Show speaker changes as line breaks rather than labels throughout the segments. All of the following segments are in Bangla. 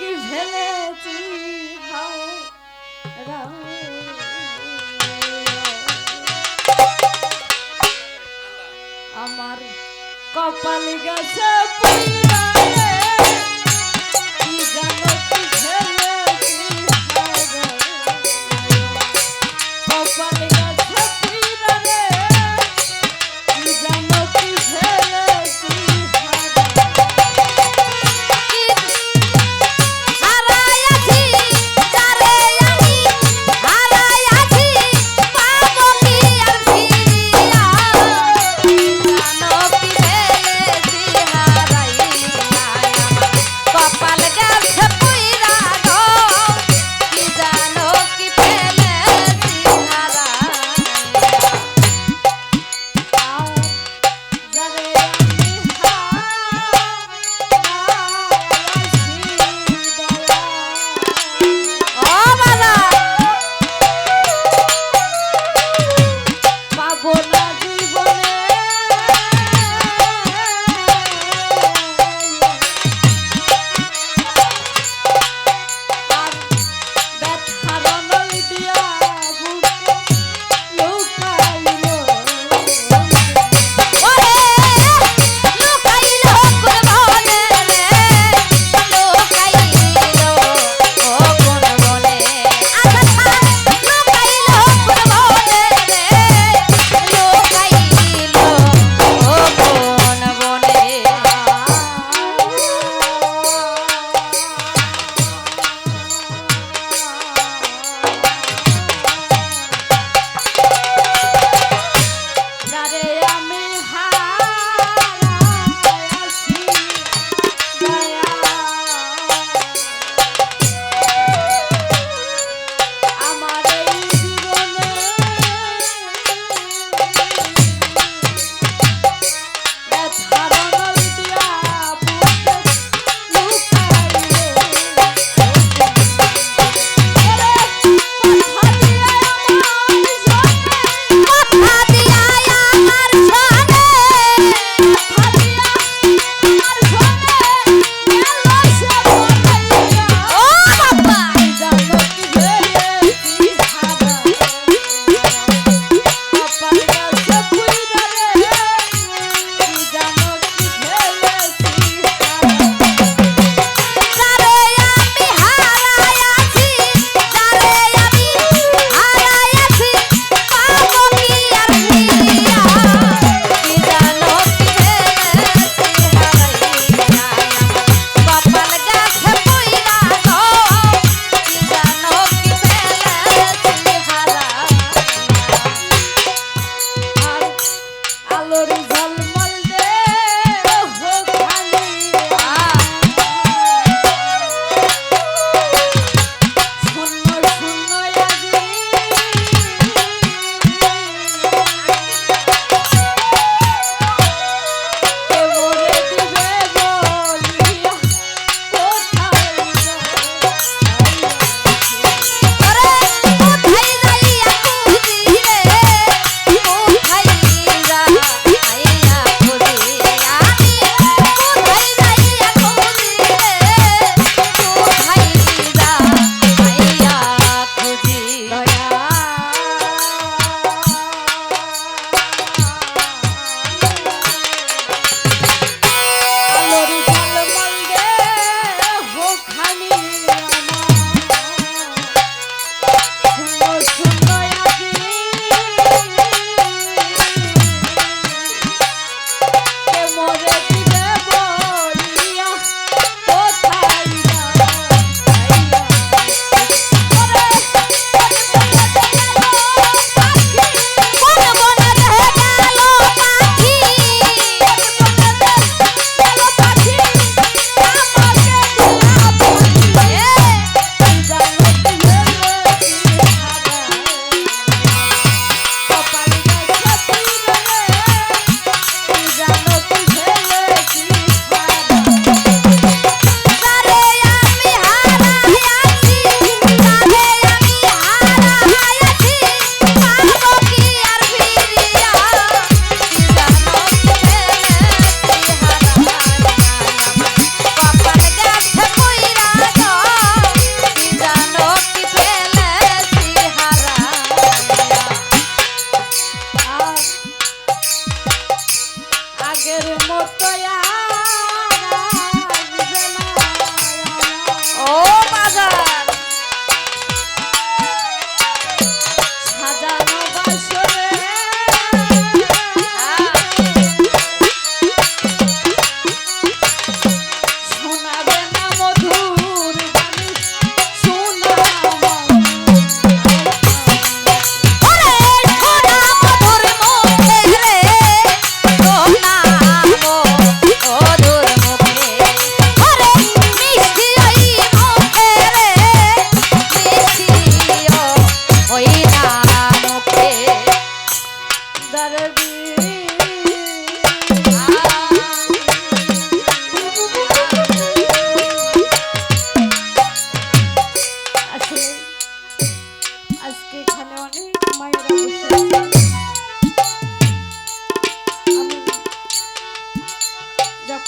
কি
ভেঙেছি খাও আমার কপাল গেছে
কপাল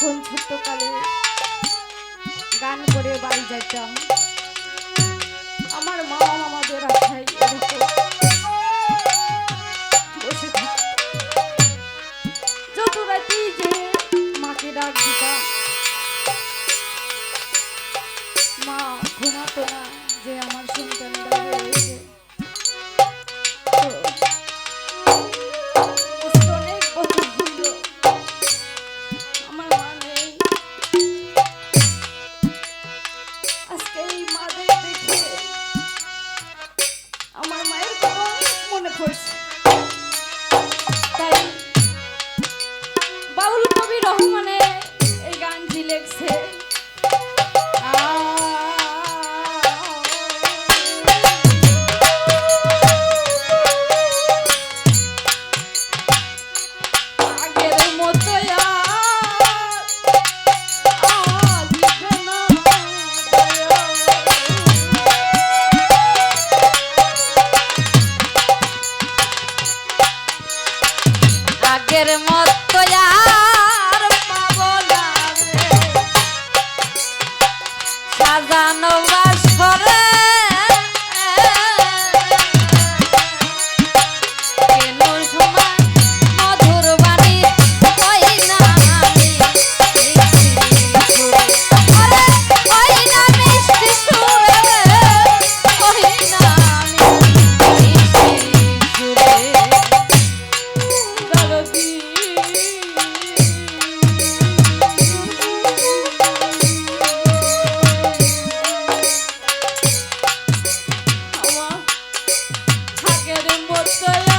তখন ছোট্টকালে গান করে বাড়ি যাইতাম। আমার মা আমাদের আশায় এরকম বসে যত রাতেই যে মাকে ডাক দিতাম বাউল কবি
রহমান Solo